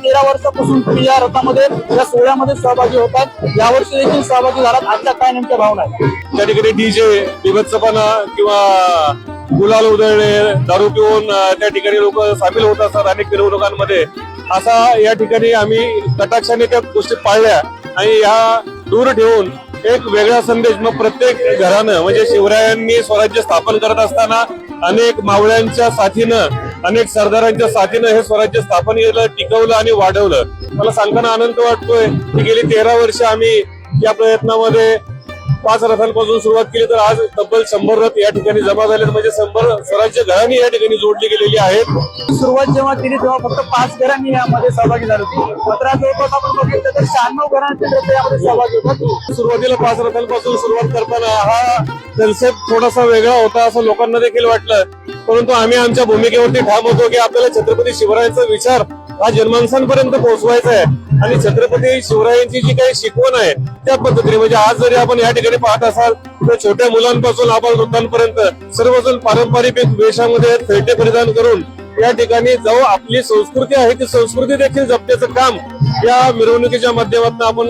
तेरा वर्षापासून तुम्ही या रथामध्ये या सोहळ्यामध्ये सहभागी होतात यावर्षी देखील सहभागी झालात. आजच्या काय नेमक्या भावना आहेत? त्या ठिकाणी डीजे बिभत्सपणा किंवा गुलाल उधळणे दारू पिऊन त्या ठिकाणी लोक सामील होत असतात अनेक मिरवणुकांमध्ये. असा या ठिकाणी आम्ही कटाक्षाने त्या गोष्टी पाळल्या आणि ह्या दूर ठेवून एक वेगळा संदेश मग प्रत्येक घरानं म्हणजे शिवरायांनी स्वराज्य स्थापन करत असताना अनेक मावळ्यांच्या साथीनं अनेक सरदारांच्या साथीनं हे स्वराज्य स्थापन केलं टिकवलं आणि वाढवलं. मला सांगताना आनंद वाटतोय की गेली तेरा वर्ष आम्ही या प्रयत्नामध्ये पाच रथांपासून सुरुवात केली तर आज तब्बल शंभर रथ या ठिकाणी जमा झाले म्हणजे शंभर स्वराज्य घरांनी या ठिकाणी जोडली गेलेली आहेत. सुरुवात जेव्हा केली तेव्हा फक्त पाच घरांनी यामध्ये सहभागी झाली होती. मात्र जवळपास आपण बघितलं तर शहाण्णव घरांचे रथ यामध्ये सहभागी होतात सुरुवातीला पाच रथांपासून सुरुवात करताना हा कन्सेप्ट थोडासा वेगळा होता असं लोकांना देखील वाटलं. परंतु आम्ही आमच्या भूमिकेवरती ठाम होतो की आपल्याला छत्रपती शिवरायांचा विचार हा जनमानसांपर्यंत पोहोचवायचा आहे. आणि छत्रपती शिवरायांची जी काही शिकवण आहे त्या पद्धतीने म्हणजे आज जरी आपण या ठिकाणी पाहत असाल तर छोट्या मुलांपासून आपण वृद्धांपर्यंत सर्वजण पारंपरिक वेशामध्ये फेटे परिधान करून या ठिकाणी जो आपली संस्कृती आहे ती संस्कृती देखील जपण्याचं काम या मिरवणुकीच्या माध्यमातून आपण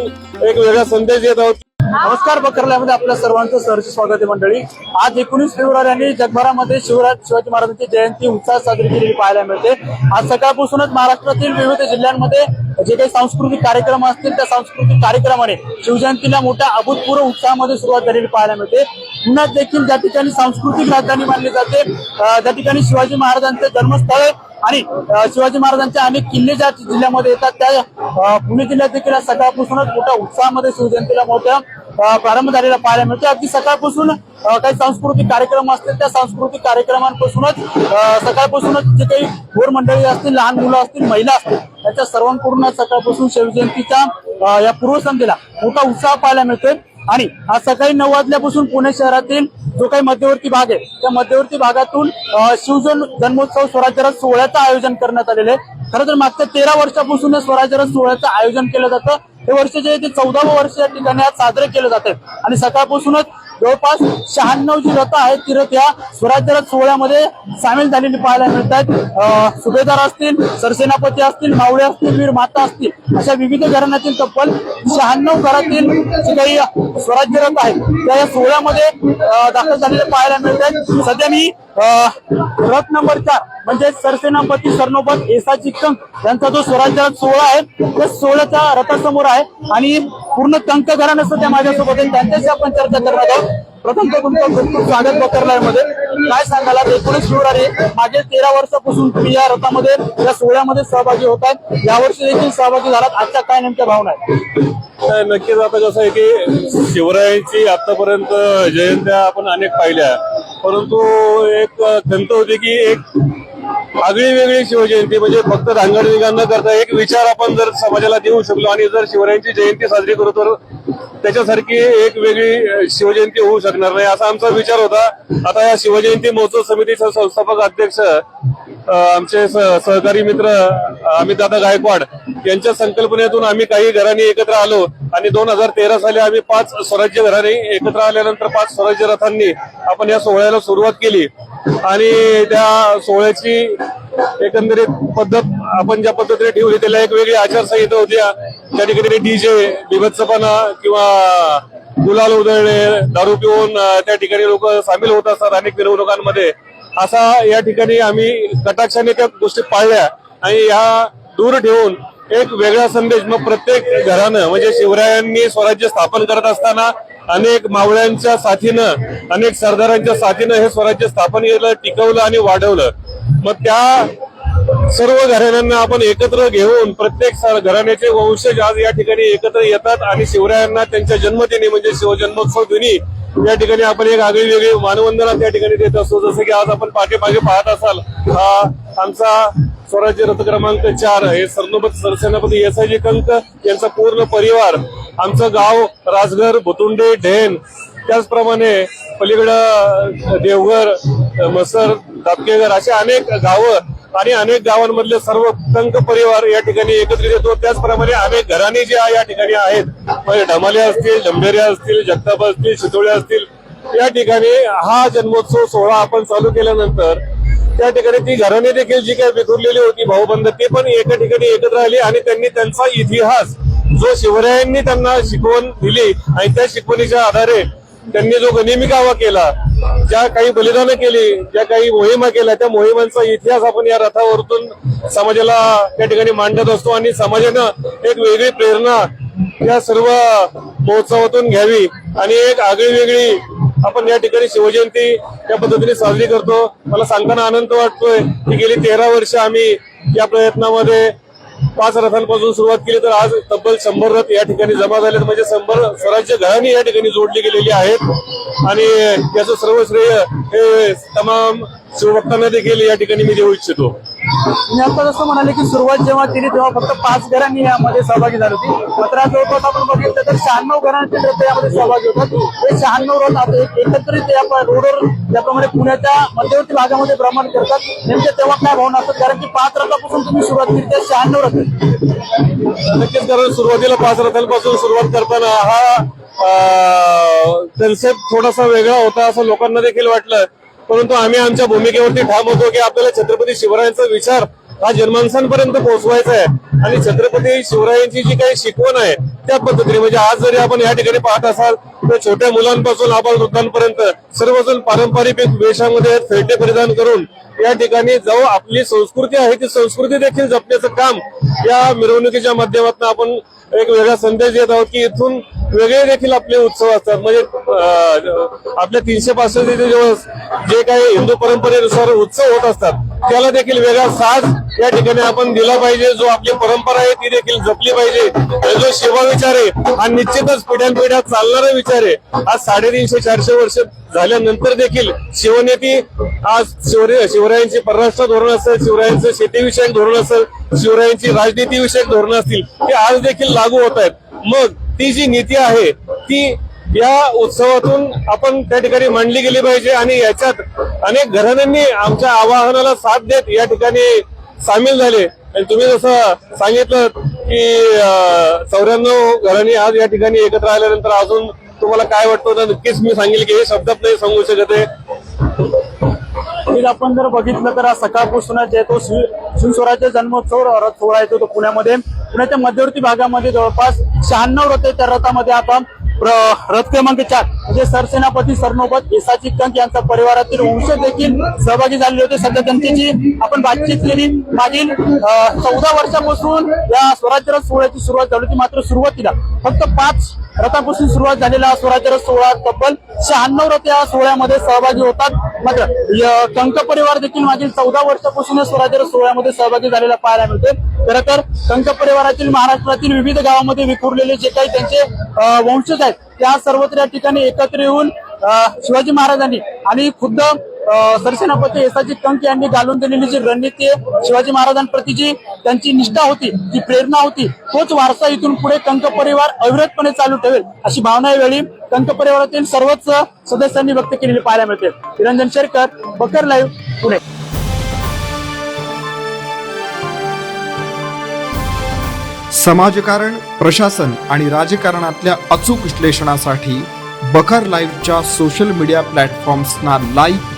एक वेगळा संदेश देत आहोत. नमस्कार बकरल्यामध्ये आपल्या सर्वांचं सहर्ष स्वागत आहे मंडळी. आज एकोणीस फेब्रुवारी आणि जगभरामध्ये शिवराज शिवाजी महाराजांची जयंती उत्साहात साजरी केलेली पाहायला मिळते. आज सकाळपासूनच महाराष्ट्रातील विविध जिल्ह्यांमध्ये जे काही सांस्कृतिक कार्यक्रम असतील त्या सांस्कृतिक कार्यक्रमाने शिवजयंतीला मोठ्या अभूतपूर्व उत्साहामध्ये सुरुवात झालेली पाहायला मिळते. पुण्यात देखील ज्या ठिकाणी सांस्कृतिक राजधानी मानली जाते त्या ठिकाणी शिवाजी महाराजांचे जन्मस्थळ आहे आणि शिवाजी महाराजांचे अनेक किल्ले ज्या जिल्ह्यामध्ये येतात त्या पुणे जिल्ह्यात देखील सकाळपासूनच मोठ्या उत्साहामध्ये शिवजयंतीला मोठ्या प्रारंभ झालेला पाहायला मिळतो अगदी सकाळपासून काही सांस्कृतिक कार्यक्रम असतील त्या सांस्कृतिक कार्यक्रमांपासूनच सकाळपासूनच जे काही भोर मंडळी असतील लहान मुलं असतील महिला असतील त्याच्या सर्वांकडून सकाळपासून शिवजयंतीच्या या पूर्वसंध्येला मोठा उत्साह पाहायला मिळतोय. आणि आज सकाळी नऊ वाजल्यापासून पुणे शहरातील जो काही मध्यवर्ती भाग आहे त्या मध्यवर्ती भागातून शिवजन जन्मोत्सव स्वराज्यरथ सोहळ्याचं आयोजन करण्यात आलेलं आहे. खरं तर मागच्या तेरा वर्षापासून या स्वराज्यरथ सोहळ्याचं आयोजन केलं जातं. हे वर्ष जे आहे ते चौदावं वर्ष या ठिकाणी आज साजरे केलं जाते आणि सकाळपासूनच जवळपास शहाण्णव जी रथं आहेत ती रथ या स्वराज्य रथ सोहळ्यामध्ये सामील झालेली पाहायला मिळत आहेत सुभेदार असतील सरसेनापती असतील मावळे असतील वीर माता असतील अशा विविध घराण्यातील तब्बल शहाण्णव घरातील जे काही स्वराज्य रथ आहेत त्या या सोहळ्यामध्ये दाखल झालेले पाहायला मिळतात सध्या मी रथ नंबर चार म्हणजे सरसेनापती सरनोबत एसा चिक्कम यांचा जो स्वराज्य सोहळा आहे त्या सोहळ्याच्या रथासमोर आहे. आणि पूर्ण टंक घराणं सध्या माझ्यासोबत आहे त्यांच्याशी आपण चर्चा करणार आहोत. प्रथम तर तुमचं खूप खूप स्वागत बकरलायमध्ये काय सांगायला एकोणीस फेब्रुवारी मागे तेरा वर्षापासून तुम्ही या रथामध्ये या सोहळ्यामध्ये सहभागी होतात यावर्षी देखील सहभागी झालात. आजच्या काय नेमक्या भावना आहेत? नक्कीच. आता कसं आहे की शिवरायांची आतापर्यंत जयंत्या आपण अनेक पाहिल्या. परंतु एक खंत होती की एक आगळी वेगळी शिवजयंती म्हणजे फक्त रांगणविंगण न करता एक विचार आपण जर समाजाला देऊ शकलो आणि जर शिवरायांची जयंती साजरी करू तर त्याच्यासारखी एक वेगळी शिवजयंती होऊ शकणार नाही असा आमचा विचार होता. आता या शिवजयंती महोत्सव समितीचे संस्थापक अध्यक्ष आमचे सहकारी मित्र अमितदादा गायकवाड यांच्या संकल्पनेतून आम्ही काही घरांनी एकत्र आलो आणि दोन हजार तेरा साली आम्ही पाच स्वराज्य घरांनी एकत्र आल्यानंतर पाच स्वराज्य रथांनी आपण या सोहळ्याला सुरुवात केली. आणि त्या सोहळ्याची एकंदरीत पद्धत आपण ज्या पद्धतीने ठेवली त्याला एक वेगळी आचारसंहिता होती. त्या ठिकाणी डीजे बिभत्सपणा किंवा गुलाल उधळणे दारू पिऊन त्या ठिकाणी लोक सामील होत असतात अनेक मिरवणुकांमध्ये. असा या ठिकाणी आम्ही कटाक्षाने त्या गोष्टी पाळल्या आणि ह्या दूर ठेवून एक वेगळा संदेश मग प्रत्येक घरानं म्हणजे शिवरायांनी स्वराज्य स्थापन करत असताना अनेक मावळ्यांच्या साथीनं अनेक सरदारांच्या साथीनं हे स्वराज्य स्थापन केलं टिकवलं आणि वाढवलं. मग त्या सर्व घराण्यांना आपण एकत्र घेऊन प्रत्येक घराण्याचे वंशज आज या ठिकाणी एकत्र येतात आणि शिवरायांना त्यांच्या जन्मदिनी म्हणजे शिवजन्मोत्सव दिनी या ठिकाणी आपण एक आगळी वेगळी मानवंदना त्या ठिकाणी देत असतो. जसं की आज आपण पाठीमागे पाहत असाल हा आमचा स्वराज्य रथ क्रमांक चार हे सरनोबत सरसेनापती एसाजी कंक यांचा पूर्ण परिवार आमचं गाव राजघर भुतुंडे ढेन. त्याचप्रमाणे पलीकडं देवघर मसर दापकेघर असे अनेक गावं आणि अनेक गावांमधले सर्व टंक परिवार या ठिकाणी एकत्रित येतो. त्याचप्रमाणे अनेक घराणी जे या ठिकाणी आहेत म्हणजे ढमाले असतील डंबेऱ्या असतील जगताप असतील शितोळे असतील या ठिकाणी हा जन्मोत्सव सोहळा आपण चालू केल्यानंतर त्या ठिकाणी ती घराणे देखील जी काही विखुरलेली होती भाऊबंद ते पण एका ठिकाणी एकत्र आली आणि त्यांनी त्यांचा इतिहास जो शिवरायांनी त्यांना शिकवण दिली आणि त्या शिकवणीच्या आधारे त्यांनी जो गनिमिकावा केला ज्या काही बलिदानं केली ज्या काही मोहिमा केल्या त्या मोहिमांचा इतिहास आपण या रथावरतून समाजाला त्या ठिकाणी मांडत असतो आणि समाजानं एक वेगळी प्रेरणा या सर्व महोत्सवातून घ्यावी आणि एक आगळी वेगळी आपण या ठिकाणी शिवजयंती या पद्धतीने साजरी करतो. मला सांगताना आनंद वाटतोय की गेली तेरा वर्ष आम्ही या प्रयत्नामध्ये पाच रथांपासून सुरुवात केली तर आज तब्बल शंभर रथ या ठिकाणी जमा झालेत. म्हणजे शंभर स्वराज्य घराणी या ठिकाणी जोडली गेलेली आहेत. आणि याचं सर्व श्रेय हे तमाम शिवभक्तांना देखील या ठिकाणी मी देऊ इच्छितो. मी आता जसं म्हणाले की सुरुवात जेव्हा केली तेव्हा फक्त पाच घरांनी यामध्ये सहभागी झाली होती. मात्र जवळपास आपण बघितलं तर शहाण्णव घरांचे रथ यामध्ये सहभागी होतात. हे शहाण्णव रथ आता एकत्रित या रोडवर ज्याप्रमाणे पुण्याच्या मध्यवर्ती भागामध्ये भ्रमण करतात. नेमके तेव्हा काय भावना असतात? कारण की पाच रथापासून तुम्ही सुरुवात केली त्या शहाण्णव रथ. नक्कीच कारण सुरुवातीला पाच रथांपासून सुरुवात करताना हा कन्सेप्ट थोडासा वेगळा होता असं लोकांना देखील वाटलं. परंतु आम्ही आमच्या भूमिकेवरती ठाम होतो की आपल्याला छत्रपती शिवरायांचा विचार हा जन्मांसांपर्यंत पोहोचवायचा आहे. आणि छत्रपती शिवरायांची जी काही शिकवण आहे त्या पद्धतीने म्हणजे आज जरी आपण या ठिकाणी पाहत असाल तर छोट्या मुलांपासून आपण वृद्धांपर्यंत सर्वजण पारंपरिक वेशामध्ये फेटे परिधान करून या ठिकाणी जो आपली संस्कृती आहे ती संस्कृती देखील जपण्याचं काम या मिरवणुकीच्या माध्यमातून आपण एक वेगळा संदेश देत आहोत की इथून वेगळे देखील आपले उत्सव असतात. म्हणजे आपल्या तीनशे पासष्ट दिवस जे काही हिंदू परंपरेनुसार उत्सव होत असतात त्याला देखील वेगळा साज या ठिकाणी आपण दिला पाहिजे. जो आपली परंपरा आहे ती देखील जपली पाहिजे. जो शिवा विचार आहे हा निश्चितच पिढ्यानपिढ्या चालणारा विचार आहे. आज साडेतीनशे चारशे वर्ष झाल्यानंतर देखील शिवनेती आज शिवरे शिवरायांची परराष्ट्र धोरण असेल शिवरायांचं शेतीविषयक धोरण असेल शिवरायांची राजनीतीविषयक धोरण असतील ते आज देखील लागू होत आहेत. मग ती जी नीती आहे ती या उत्सवातून आपण त्या ठिकाणी मांडली गेली पाहिजे आणि याच्यात अनेक घराण्यांनी आमच्या आवाहनाला साथ देत या ठिकाणी सामील झाले. आणि तुम्ही जसं सांगितलं की चौऱ्याण्णव घरांनी आज या ठिकाणी एकत्र आल्यानंतर अजून तुम्हाला काय वाटतं तर नक्कीच मी सांगेल की हे शब्दात नाही सांगू शकत आहे. आपण जर बघितलं तर आज सकाळपासूनच आहे तो शिवस्वराज्य जन्मोत्सव रथ सोहळा येतो तो पुण्यामध्ये. पुण्याच्या मध्यवर्ती भागामध्ये जवळपास शहाण्णव रथ त्या रथामध्ये आपण रथ क्रमांक चार म्हणजे सरसेनापती सरनोबत येसाची कंक यांचा परिवारातील वंश देखील सहभागी झालेले होते. सध्या त्यांची जी आपण बातचीत केली. मागील चौदा वर्षापासून या स्वराज्य रथ सोहळ्याची सुरुवात झाली होती. मात्र सुरुवातीला फक्त पाच रथापासून सुरुवात झालेला स्वराज्य रथ सोहळा तब्बल शहाण्णव रथ या सोहळ्यामध्ये सहभागी होतात. मात्र कंक परिवार देखील मागील चौदा वर्षापासून या स्वराज्य सोहळ्यामध्ये सहभागी झालेला पाहायला मिळते खरं तर कंक परिवारातील महाराष्ट्रातील विविध गावामध्ये विखुरलेले जे काही त्यांचे वंशज आहेत त्या सर्वत्र या ठिकाणी एकत्र येऊन शिवाजी महाराजांनी आणि खुद्द सरसेनापती एसाजी कंक यांनी घालून दिलेली जी रणनीती आहे शिवाजी महाराजांप्रती जी त्यांची निष्ठा होती जी प्रेरणा होती तोच वारसा इथून पुढे कंक परिवार अविरतपणे चालू ठेवेल अशी भावना यावेळी कंक परिवारातील सर्वच सदस्यांनी व्यक्त केलेली पाहायला मिळते. निरंजन शेरकर बकर लाईव्ह पुणे. समाजकारण प्रशासन आणि राजकारणातल्या अचूक विश्लेषणासाठी बखर लाईव्हच्या सोशल मीडिया प्लॅटफॉर्म्सना लाईक